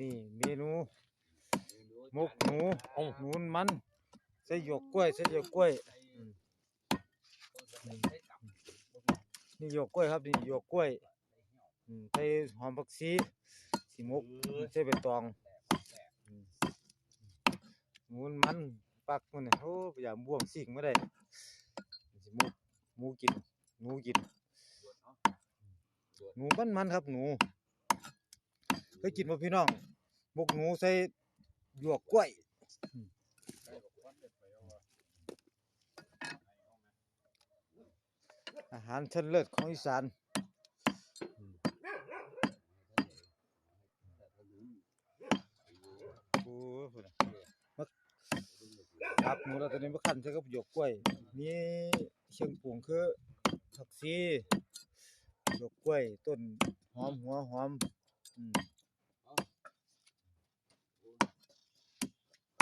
นี่เมนูหมกหนูหนูมันใส่หยวกกล้วยใส่หยวกกล้วยอืมนี่หยวกกล้วยครับนี่หยวกกล้วยอืมใส่หอมผักชีสีหมกใส่ใบตองอืมหมูมันปักมันน่ะโอ้อย่าบ่วงสิ่งมาได้สิหมกหมูกินหนูกินหนูมันมันครับหนู เคยกินบ่พี่น้องหมกหนูใส่หยวกกล้วยอาหารชั้นเลิศของอีสานโอ้โหมักครับหนูเราตอนนี้มาคั่นใส่กับหยวกกล้วยมีเครื่องปรุงคือผักชีหยวกกล้วย ต้นหอมหัวหอม อืม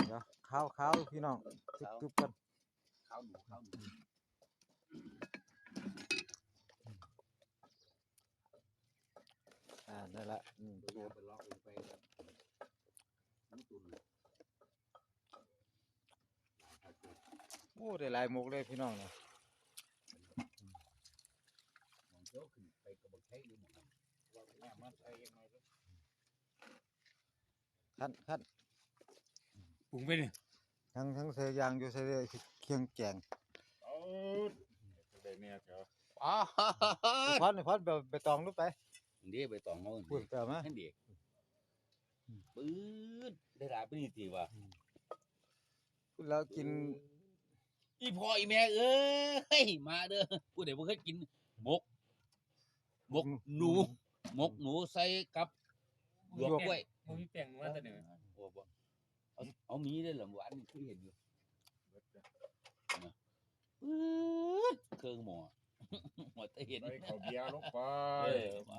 เดี๋ยว ข้าวข้าวพี่น้องทุบๆกันข้าวหนูข้าวหนูอ่าได้ละอืมตัวไปล็อกลงไปครับน้ำตุนโอ้ได้หลายหมกเลยพี่น้องเนี่ยมองเจ้าขึ้นไปกระบอกใช้อยู่หมดครับว่าแม่มันใช้ยังไงก็ขั้นขั้น ปรุงไปนี่ทั้งทั้งใส่ยางอยู่ใส่เครื่องแกงเอาได้แม่เถอะอ๋อพอดนี่พอดแบบไปตองรูปไปเดี๋ยวไปตองเขาพูดไปเอามาให้เด็กปื๊ดได้หลายปีทีว่ะพูดแล้วกิน อีพ่ออีแม่เอ้ยมาเด้อผู้ใดบ่เคยกินหมกหมกหนูหมกหนูใส่กับหยวกกล้วยมันมีแป้งมาแต่เนี่ยโอ้บ่ เอาเอามีได้เหรอหวานนี่คือเห็นอยู่ปื๊ดเครื่องหม้อหมดแต่เห็นใส่ข้าวเบียร์ลงไปเออมา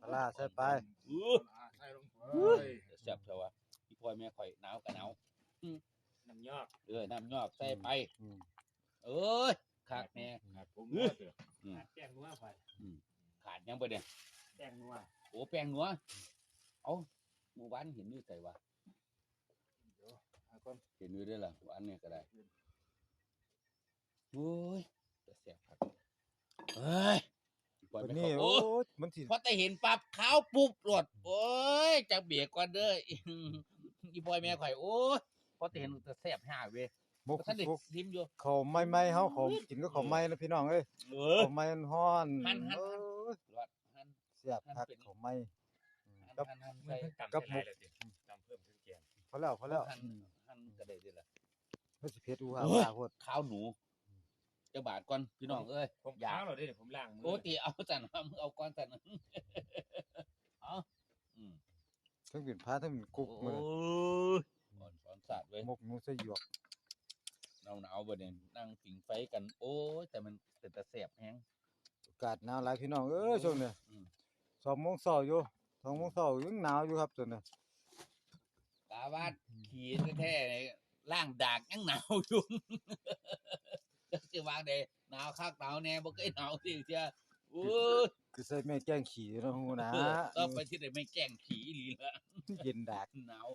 ปลาร้าใส่ไปอู้ใส่ลงไปแซ่บเถอะวะพี่พ่อแม่ข่อยหนาวก็หนาวน้ำยอกเออน้ำยอกใส่ไปอืมเอ้ยขาดแม่ครับผมว่าเถอะแป้งนัวไปขาดยังบ่เนี่ยแป้งนัวโอ้แป้งนัวเอาหมู่บ้านเห็นอยู่ใส่วะเอา ก่อนเห็นอยู่ด้วยล่ะหวานเนี่ยก็ได้โอ้ยจะแซ่บครับเอ้ยปล่อยวันไปนี้เขาโอ้โอ้ยมันสิพอแต่เห็นปั๊บขาวปุ๊บรดโอ้ยจักเบียกก่อนเด้ออีพ่อยแม่ข่อยโอ้ยพอแต่เห็นแต่แซ่บห่าเว้ยหมกท่านเด็กหมกทิมอยู่เขาไม่ไม่เฮาเขากินก็เขาไม่นะพี่น้องเอ้ยเออเขาไม่มันฮ้อนหั่นหั่นโอ้ยรอดหันเสียบคักเขาไม่อืมกับหันหันมันใส่เพิ่งตำกับใส่ไรเลยสิตำเพิ่มเครื่องแกงพอแล้วพอแล้ว หันหันก็ได้เด้อล่ะมันสิเผ็ดอูห่าโอ้ยว่าโพดข้าวหนูจะบาทก่อนพี่น้องเอ้ยผมอยากข้าวเราได้เดี๋ยวผมล้างมือโอ้ตีเอาจันว่ามึงเอาก่อนจันเอาอืมทั้งเป็นพาทั้งเป็นกุ๊กโอ้มือยอ่อนสอนศาสตร์เว้ยหมกหนูใส่หยวกหนาวหนาวๆบ่เนี่ยนั่งผิงไฟกัน โอ้ยแต่มันเป็นตะแสบแฮงอากาศหนาวหลายพี่น้องเอ้ยช่วงเนี้ยอืมสองโมงเช้าอยู่สองโมงเช้ายังหนาวอยู่ครับตอนเนี้ยกาบาด ขี่แท้ๆนี่ล่างดากยังหนาวอยู่จะว่าได้หนาวคักหนาวแน่บ่เคยหนาวสิเชียโอ้ยคือใส่แม่แกงขี่เนาะฮู้นะก็ไปที่ไหนไม่แกล้งขี่อีหลีละเย็นดากหนาว